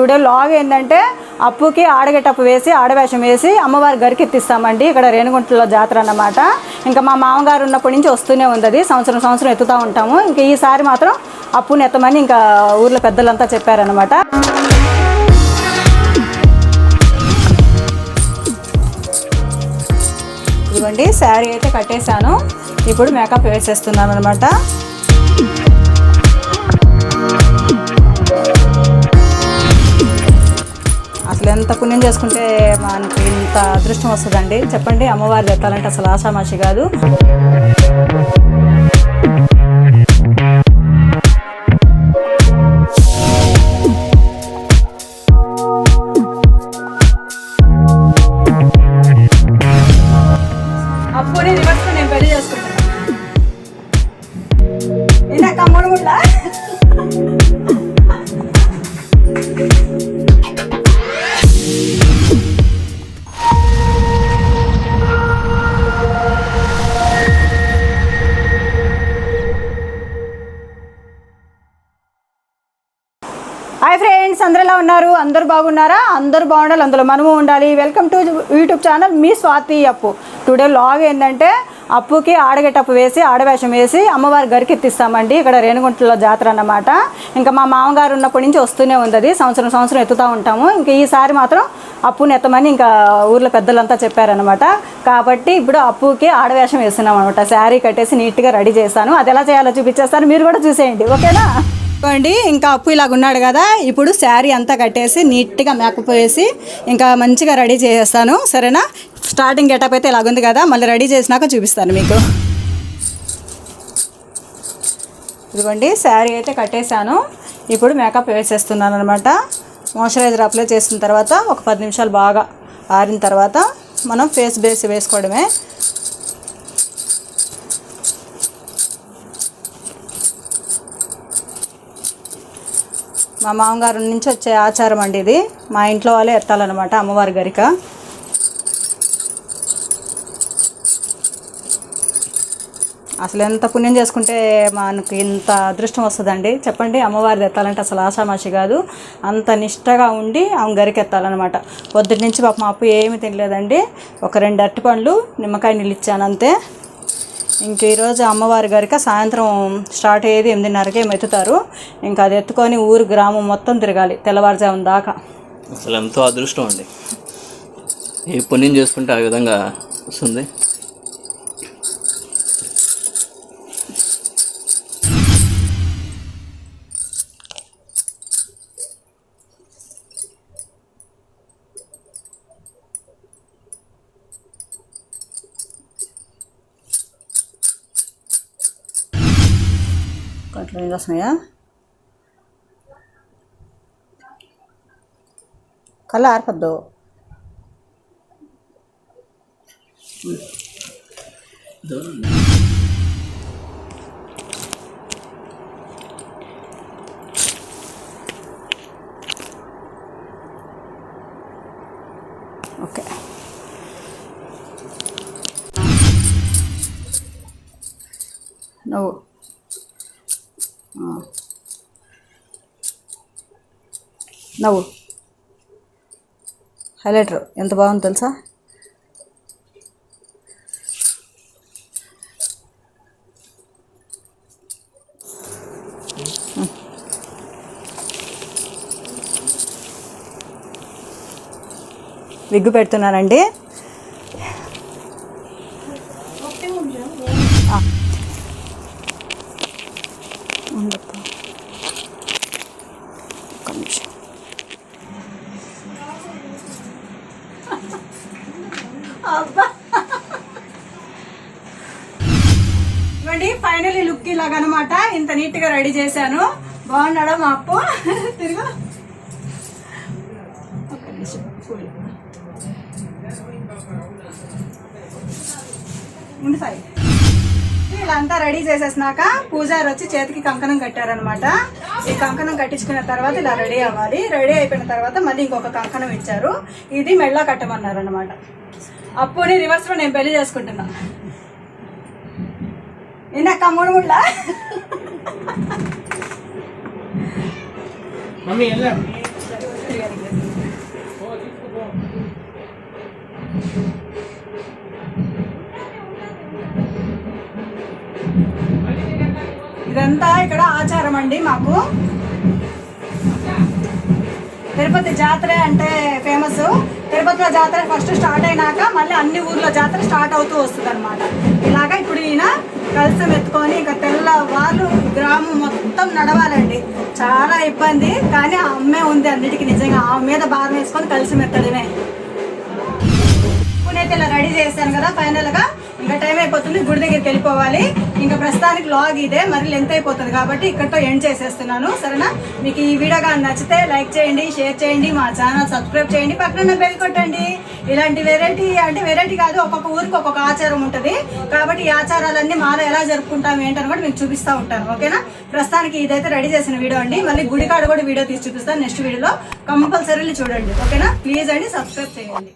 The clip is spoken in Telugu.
టుడే లాగ్ ఏంటంటే అప్పుకి ఆడగేటప్పు వేసి ఆడవేషం వేసి అమ్మవారి గరికి ఎత్తిస్తామండి. ఇక్కడ రేణుగుంటలో జాతర అన్నమాట. ఇంకా మా మామగారు ఉన్నప్పటి నుంచి వస్తూనే ఉంది అది. సంవత్సరం సంవత్సరం ఎత్తుతూ ఉంటాము. ఇంకా ఈసారి మాత్రం అప్పుని ఎత్తమని ఇంకా ఊర్లో పెద్దలంతా చెప్పారనమాట ఇదిగోండి శారీ అయితే కట్టేశాను. ఇప్పుడు మేకప్ వేసేస్తున్నాను అనమాట ఎంత పుణ్యం చేసుకుంటే మనకి ఇంత అదృష్టం వస్తుందండి. చెప్పండి అమ్మవారి దత్తాలంటే అసలు ఆషామాషి కాదు. అందరు ఎలా ఉన్నారు? అందరు బాగున్నారా? అందరు బాగుండాలి అందులో మనము ఉండాలి. వెల్కమ్ టు యూట్యూబ్ ఛానల్ మీ స్వాతి అప్పు. టుడే లాగ్ ఏంటంటే అప్పుకి ఆడగేటప్పు వేసి ఆడవేషం వేసి అమ్మవారి గరికి ఎత్తిస్తామండి. ఇక్కడ రేణుగుంటలో జాతర అన్నమాట. ఇంకా మా మామగారు ఉన్నప్పటి నుంచి వస్తూనే ఉంది అది సంవత్సరం సంవత్సరం ఎత్తుతూ ఉంటాము. ఇంకా ఈసారి మాత్రం అప్పుని ఎత్తమని ఇంకా ఊర్లో పెద్దలంతా చెప్పారనమాట కాబట్టి ఇప్పుడు అప్పుకి ఆడవేషం వేస్తున్నాం అనమాట శారీ కట్టేసి నీట్గా రెడీ చేస్తాను అది ఎలా చేయాలో చూపించేస్తాను. మీరు కూడా చూసేయండి. ఓకేనా? ఇదిగోండి ఇంకా అప్పు ఇలాగ ఉన్నాడు కదా ఇప్పుడు శారీ అంతా కట్టేసి నీట్గా మేకప్ వేసి ఇంకా మంచిగా రెడీ చేసేస్తాను సరేనా? స్టార్టింగ్ గెటప్ అయితే ఇలాగుంది కదా మళ్ళీ రెడీ చేసినాక చూపిస్తాను మీకు. ఇదిగోండి శారీ అయితే కట్టేశాను ఇప్పుడు మేకప్ వేసేస్తున్నాను అనమాట మాయిశ్చరైజర్ అప్లై చేసిన తర్వాత ఒక పది నిమిషాలు బాగా ఆరిన తర్వాత మనం ఫేస్ బేస్ వేసుకోవడమే. మా మామగారు నుంచి వచ్చే ఆచారం అండి ఇది. మా ఇంట్లో వాళ్ళే ఎత్తాలన్నమాట అమ్మవారి గరిక. అసలు ఎంత పుణ్యం చేసుకుంటే మనకి ఇంత అదృష్టం వస్తుందండి. చెప్పండి అమ్మవారిది ఎత్తాలంటే అసలు ఆషామాషి కాదు. అంత నిష్టగా ఉండి ఆమె గరికి ఎత్తాలన్నమాట. పొద్దుటి నుంచి పాప మా అప్పు ఏమీ తినలేదండి. ఒక రెండు అరటి పండ్లు నిమ్మకాయ నీళ్ళు ఇచ్చాను అంతే. ఇంక ఈరోజు అమ్మవారి గారికి సాయంత్రం స్టార్ట్ అయ్యేది ఎనిమిదిన్నరకే మెత్తుతారు ఇంకా అది ఎత్తుకొని ఊరు గ్రామం మొత్తం తిరగాలి తెల్లవారుజామున దాకా. అసలు ఎంతో అదృష్టం అండి. ఏ పుణ్యం చేసుకుంటే ఆ విధంగా వస్తుంది. కంట్లో నీళ్ళు వస్తున్నాయా కళ్ళ ఆర్పద్దు. ఓకే. నువ్వు నవ్వు. హైలైటర్ ఎంత బాగుంది తెలుసా? విగ్గు పెడుతున్నానండి ఆ. ఉండప్పా. ఒక్క నిమిషం ఇవ్వండి ఫైనలీ లుక్ ఇలాగ అనమాట ఇంత నీట్గా రెడీ చేశాను. బాగున్నాడా మా అప్పు? తిరుగు. ఉండి సాయి ఇలా అంతా రెడీ చేసేసినాక పూజారి వచ్చి చేతికి కంకణం కట్టారనమాట ఈ కంకణం కట్టించుకున్న తర్వాత ఇలా రెడీ అవ్వాలి. రెడీ అయిపోయిన తర్వాత మళ్ళీ ఇంకొక కంకణం ఇచ్చారు. ఇది మెళ్ళ కట్టమన్నారు అనమాట అప్పుని రివర్స్లో నేను పెళ్ళి చేసుకుంటున్నా. నిన్నక్క మూడు ముళ్ళ? మమ్మీ ఇదంతా ఇక్కడ ఆచారం అండి మాకు. తిరుపతి జాతర అంటే ఫేమస్ తిరుపతిలో జాతర ఫస్ట్ స్టార్ట్ అయినాక మళ్ళీ అన్ని ఊర్లో జాతర స్టార్ట్ అవుతూ వస్తుంది అనమాట ఇలాగా ఇప్పుడు ఈయన కలసం ఎత్తుకొని ఇంకా తెల్లవారు గ్రామం మొత్తం నడవాలండి. చాలా ఇబ్బంది కానీ ఆ అమ్మే ఉంది అన్నిటికీ నిజంగా. ఆమె మీద భారం వేసుకొని కలిసి మెత్తడమే నేనైతే ఇలా రెడీ చేశాను కదా ఫైనల్గా ఇంకా టైం అయిపోతుంది గుడి దగ్గరికి వెళ్ళిపోవాలి. ఇంకా ప్రస్తుతానికి లాగ్ ఇదే మరి లెంత్ అయిపోతుంది కాబట్టి ఇక్కడతో ఎండ్ చేసేస్తున్నాను సరేనా? మీకు ఈ వీడియో కానీ నచ్చితే లైక్ చేయండి షేర్ చేయండి మా ఛానల్ సబ్స్క్రైబ్ చేయండి పక్కన బెల్ కొట్టండి. ఇలాంటి వెరైటీ అంటే వెరైటీ కాదు ఒక్కొక్క ఊరికి ఒక్కొక్క ఆచారం ఉంటుంది. కాబట్టి ఈ ఆచారాలన్నీ మాలో ఎలా జరుపుకుంటాం ఏంటని కూడా మీకు చూపిస్తూ ఉంటాను ఓకేనా? ప్రస్తుతానికి ఇదైతే రెడీ చేసిన వీడియో అండి. మళ్ళీ గుడికాడ కూడా వీడియో తీసి చూపిస్తాను నెక్స్ట్ వీడియోలో కంపల్సరీలు చూడండి ఓకేనా? ప్లీజ్ అండి సబ్స్క్రైబ్ చేయండి.